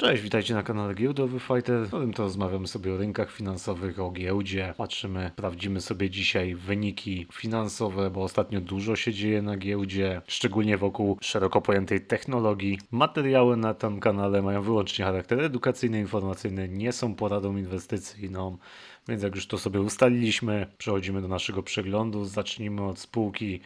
Cześć, witajcie na kanale Giełdowy Fighter, w którym to rozmawiamy sobie o rynkach finansowych, o giełdzie. Patrzymy, sprawdzimy sobie dzisiaj wyniki finansowe, bo ostatnio dużo się dzieje na giełdzie, szczególnie wokół szeroko pojętej technologii. Materiały na tym kanale mają wyłącznie charakter edukacyjny, informacyjny, nie są poradą inwestycyjną. Więc jak już to sobie ustaliliśmy, przechodzimy do naszego przeglądu. Zacznijmy od spółki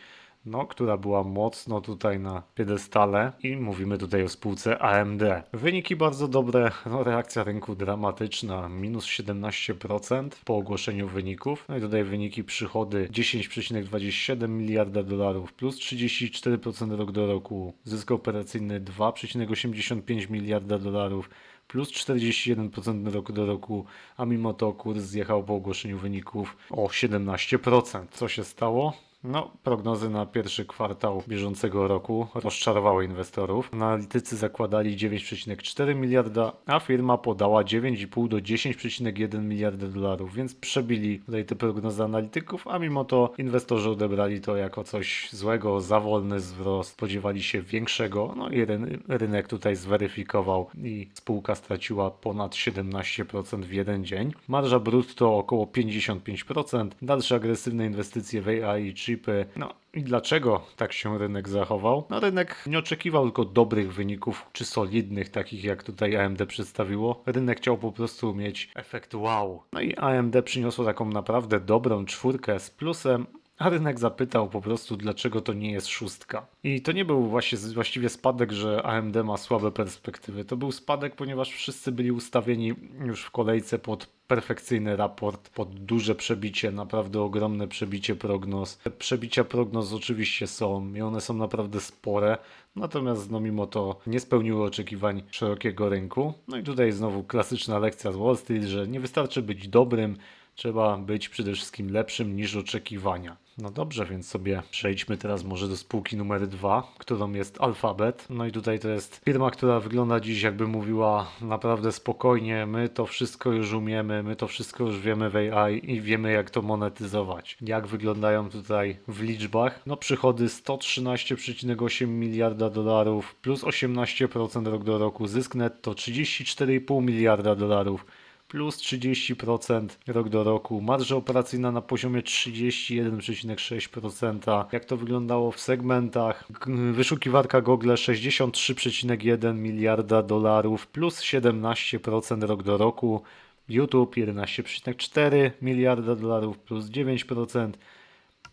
no, która była mocno tutaj na piedestale i mówimy tutaj o spółce AMD. Wyniki bardzo dobre, no, reakcja rynku dramatyczna, minus 17% po ogłoszeniu wyników. No i tutaj wyniki przychody 10,27 miliarda dolarów, plus 34% rok do roku, zysk operacyjny 2,85 miliarda dolarów, plus 41% rok do roku, a mimo to kurs zjechał po ogłoszeniu wyników o 17%. Co się stało? No, prognozy na pierwszy kwartał bieżącego roku rozczarowały inwestorów. Analitycy zakładali 9,4 miliarda, a firma podała 9,5 do 10,1 miliarda dolarów, więc przebili tutaj te prognozy analityków, a mimo to inwestorzy odebrali to jako coś złego, za wolny wzrost, spodziewali się większego, no i ryn- rynek tutaj zweryfikował i spółka straciła ponad 17% w jeden dzień. Marża brutto około 55%, dalsze agresywne inwestycje w AI i chipy. No i dlaczego tak się rynek zachował? No rynek nie oczekiwał tylko dobrych wyników, czy solidnych, takich jak tutaj AMD przedstawiło. Rynek chciał po prostu mieć efekt wow. No i AMD przyniosło taką naprawdę dobrą czwórkę z plusem, a rynek zapytał po prostu, dlaczego to nie jest szóstka. I to nie był właśnie, właściwie spadek, że AMD ma słabe perspektywy. To był spadek, ponieważ wszyscy byli ustawieni już w kolejce pod perfekcyjny raport, pod duże przebicie, naprawdę ogromne przebicie prognoz. Te przebicia prognoz oczywiście są i one są naprawdę spore, natomiast no mimo to nie spełniły oczekiwań szerokiego rynku. No i tutaj znowu klasyczna lekcja z Wall Street, że nie wystarczy być dobrym, trzeba być przede wszystkim lepszym niż oczekiwania. No dobrze, więc sobie przejdźmy teraz może do spółki numer dwa, którą jest Alphabet. No i tutaj to jest firma, która wygląda dziś jakby mówiła naprawdę spokojnie, my to wszystko już umiemy, my to wszystko już wiemy w AI i wiemy jak to monetyzować. Jak wyglądają tutaj w liczbach? No przychody 113,8 miliarda dolarów plus 18% rok do roku, zysk netto 34,5 miliarda dolarów plus 30% rok do roku, marża operacyjna na poziomie 31,6%. Jak to wyglądało w segmentach? Wyszukiwarka Google 63,1 miliarda dolarów plus 17% rok do roku. YouTube 11,4 miliarda dolarów plus 9%.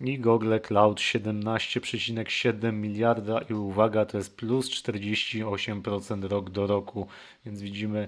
I Google Cloud 17,7 miliarda i uwaga, to jest plus 48% rok do roku, więc widzimy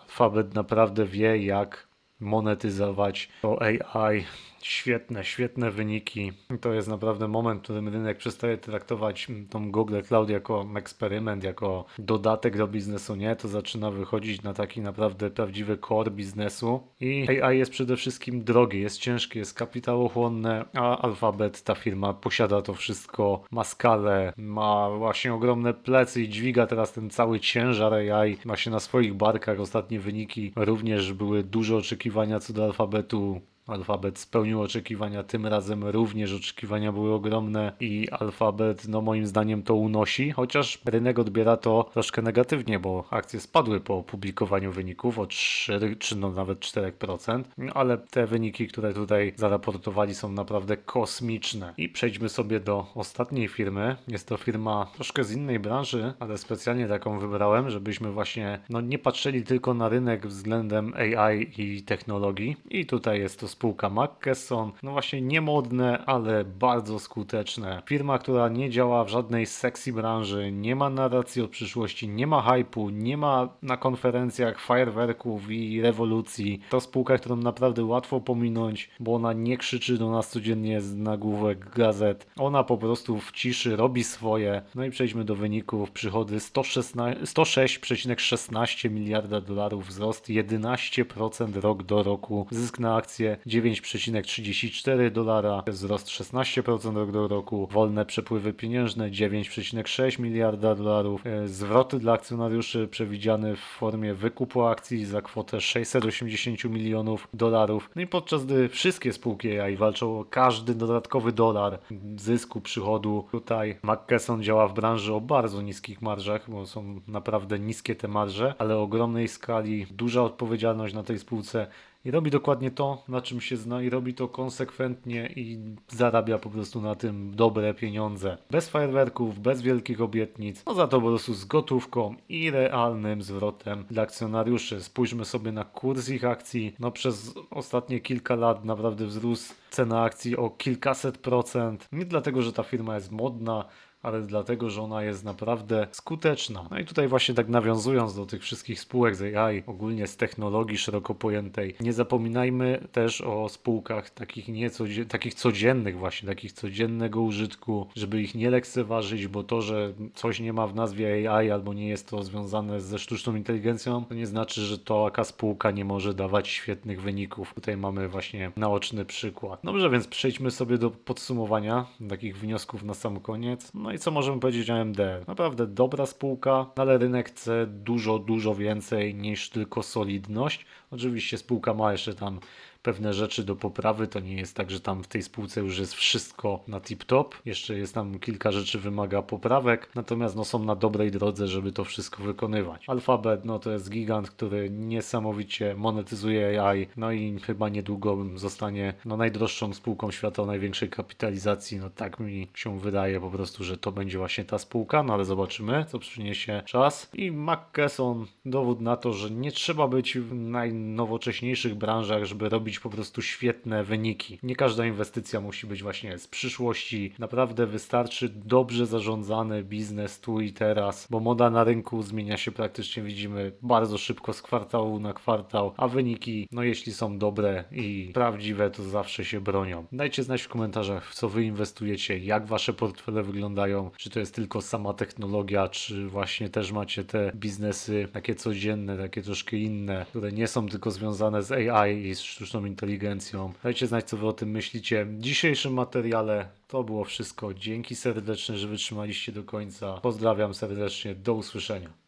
Alphabet naprawdę wie, jak monetyzować to AI. Świetne, świetne wyniki. To jest naprawdę moment, w którym rynek przestaje traktować mm, tą Google Cloud jako eksperyment, jako dodatek do biznesu. Nie, to zaczyna wychodzić na taki naprawdę prawdziwy core biznesu. I AI jest przede wszystkim drogie, jest ciężkie, jest kapitałochłonne, a Alphabet, ta firma, posiada to wszystko, ma skalę, ma właśnie ogromne plecy i dźwiga teraz ten cały ciężar AI, ma się na swoich barkach. Ostatnie wyniki również były duże oczekiwania co do Alfabetu. Alfabet spełnił oczekiwania, tym razem również oczekiwania były ogromne i Alfabet, no moim zdaniem to unosi, chociaż rynek odbiera to troszkę negatywnie, bo akcje spadły po opublikowaniu wyników o 3 czy no nawet 4%, No, ale te wyniki, które tutaj zaraportowali są naprawdę kosmiczne. I przejdźmy sobie do ostatniej firmy. Jest to firma troszkę z innej branży, ale specjalnie taką wybrałem, żebyśmy właśnie no nie patrzyli tylko na rynek względem AI i technologii. I tutaj jest to spółka McKesson. No właśnie niemodne, ale bardzo skuteczne. Firma, która nie działa w żadnej sexy branży, nie ma narracji o przyszłości, nie ma hypu, nie ma na konferencjach fajerwerków i rewolucji. To spółka, którą naprawdę łatwo pominąć, bo ona nie krzyczy do nas codziennie z nagłówek gazet. Ona po prostu w ciszy robi swoje. No i przejdźmy do wyników. Przychody 116 106,16 miliarda dolarów, wzrost 11% rok do roku, zysk na akcję 9,34 dolara, wzrost 16% rok do roku, wolne przepływy pieniężne 9,6 miliarda dolarów, e, zwroty dla akcjonariuszy przewidziane w formie wykupu akcji za kwotę 680 milionów dolarów. No i podczas gdy wszystkie spółki AI walczą o każdy dodatkowy dolar zysku, przychodu, tutaj McKesson działa w branży o bardzo niskich marżach, bo są naprawdę niskie te marże, ale o ogromnej skali, duża odpowiedzialność na tej spółce i robi dokładnie to, na czym się zna i robi to konsekwentnie i zarabia po prostu na tym dobre pieniądze. Bez fajerwerków, bez wielkich obietnic, no za to po prostu z gotówką i realnym zwrotem dla akcjonariuszy. Spójrzmy sobie na kurs ich akcji. No przez ostatnie kilka lat naprawdę wzrósł cena akcji o kilkaset procent. Nie dlatego, że ta firma jest modna, ale dlatego, że ona jest naprawdę skuteczna. No i tutaj właśnie tak nawiązując do tych wszystkich spółek z AI, ogólnie z technologii szeroko pojętej, nie zapominajmy też o spółkach takich nie codzie- takich codziennych właśnie, takich codziennego użytku, żeby ich nie lekceważyć, bo to, że coś nie ma w nazwie AI albo nie jest to związane ze sztuczną inteligencją, to nie znaczy, że to taka spółka nie może dawać świetnych wyników. Tutaj mamy właśnie naoczny przykład. Dobrze, więc przejdźmy sobie do podsumowania takich wniosków na sam koniec. No i co możemy powiedzieć o AMD? Naprawdę dobra spółka, ale rynek chce dużo, dużo więcej niż tylko solidność. Oczywiście spółka ma jeszcze tam pewne rzeczy do poprawy. To nie jest tak, że tam w tej spółce już jest wszystko na tip-top. Jeszcze jest tam kilka rzeczy wymaga poprawek, natomiast no, są na dobrej drodze, żeby to wszystko wykonywać. Alphabet, no to jest gigant, który niesamowicie monetyzuje AI, no i chyba niedługo zostanie no, najdroższą spółką świata o największej kapitalizacji. No tak mi się wydaje po prostu, że to będzie właśnie ta spółka, no ale zobaczymy, co przyniesie czas. I McKesson, dowód na to, że nie trzeba być w najnowocześniejszych branżach, żeby robić po prostu świetne wyniki. Nie każda inwestycja musi być właśnie z przyszłości. Naprawdę wystarczy dobrze zarządzany biznes tu i teraz, bo moda na rynku zmienia się praktycznie, widzimy, bardzo szybko z kwartału na kwartał, a wyniki, no jeśli są dobre i prawdziwe, to zawsze się bronią. Dajcie znać w komentarzach, w co wy inwestujecie, jak wasze portfele wyglądają, czy to jest tylko sama technologia, czy właśnie też macie te biznesy takie codzienne, takie troszkę inne, które nie są tylko związane z AI i z sztuczną inteligencją. Dajcie znać, co wy o tym myślicie. W dzisiejszym materiale to było wszystko. Dzięki serdeczne, że wytrzymaliście do końca. Pozdrawiam serdecznie. Do usłyszenia.